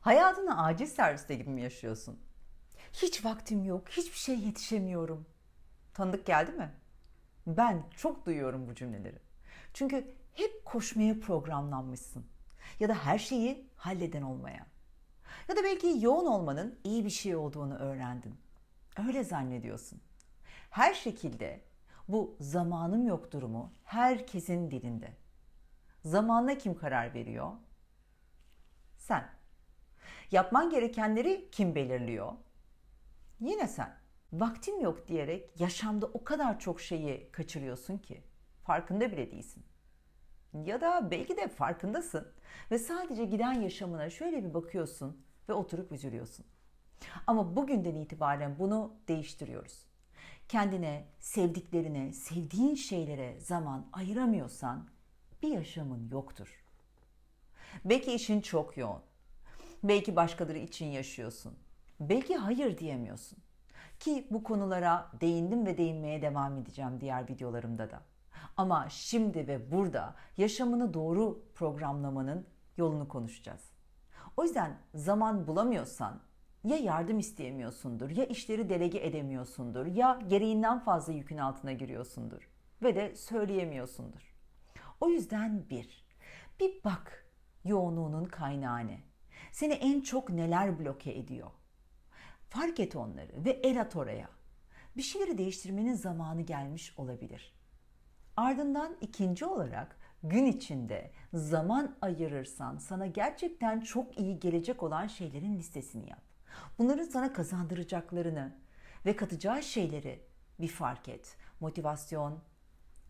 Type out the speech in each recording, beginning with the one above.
Hayatını acil serviste gibi mi yaşıyorsun? Hiç vaktim yok, hiçbir şey yetişemiyorum. Tanıdık geldi mi? Ben çok duyuyorum bu cümleleri. Çünkü hep koşmaya programlanmışsın. Ya da her şeyi halleden olmaya. Ya da belki yoğun olmanın iyi bir şey olduğunu öğrendin. Öyle zannediyorsun. Her şekilde bu zamanım yok durumu herkesin dilinde. Zamanla kim karar veriyor? Sen. Yapman gerekenleri kim belirliyor? Yine sen. Vaktim yok diyerek yaşamda o kadar çok şeyi kaçırıyorsun ki farkında bile değilsin. Ya da belki de farkındasın ve sadece giden yaşamına şöyle bir bakıyorsun ve oturup üzülüyorsun. Ama bugünden itibaren bunu değiştiriyoruz. Kendine, sevdiklerine, sevdiğin şeylere zaman ayıramıyorsan bir yaşamın yoktur. Belki işin çok yoğun. Belki başkaları için yaşıyorsun. Belki hayır diyemiyorsun. Ki bu konulara değindim ve değinmeye devam edeceğim diğer videolarımda da. Ama şimdi ve burada yaşamını doğru programlamanın yolunu konuşacağız. O yüzden zaman bulamıyorsan ya yardım isteyemiyorsundur, ya işleri delege edemiyorsundur, ya gereğinden fazla yükün altına giriyorsundur ve de söyleyemiyorsundur. O yüzden bir, bir bak yoğunluğunun kaynağı ne? Seni en çok neler bloke ediyor? Fark et onları ve el at oraya. Bir şeyleri değiştirmenin zamanı gelmiş olabilir. Ardından ikinci olarak gün içinde zaman ayırırsan sana gerçekten çok iyi gelecek olan şeylerin listesini yap. Bunların sana kazandıracaklarını ve katacağı şeyleri bir fark et. Motivasyon,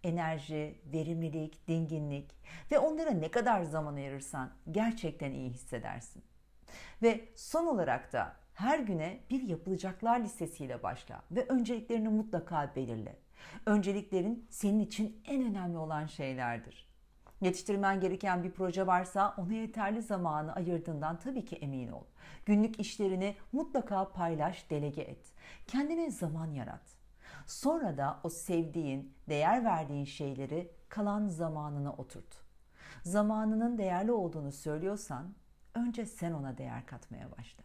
enerji, verimlilik, dinginlik ve onlara ne kadar zaman ayırırsan gerçekten iyi hissedersin. Ve son olarak da her güne bir yapılacaklar listesiyle başla ve önceliklerini mutlaka belirle. Önceliklerin senin için en önemli olan şeylerdir. Yetiştirmen gereken bir proje varsa ona yeterli zamanı ayırdığından tabii ki emin ol. Günlük işlerini mutlaka paylaş, delege et. Kendine zaman yarat. Sonra da o sevdiğin, değer verdiğin şeyleri kalan zamanına oturt. Zamanının değerli olduğunu söylüyorsan önce sen ona değer katmaya başla.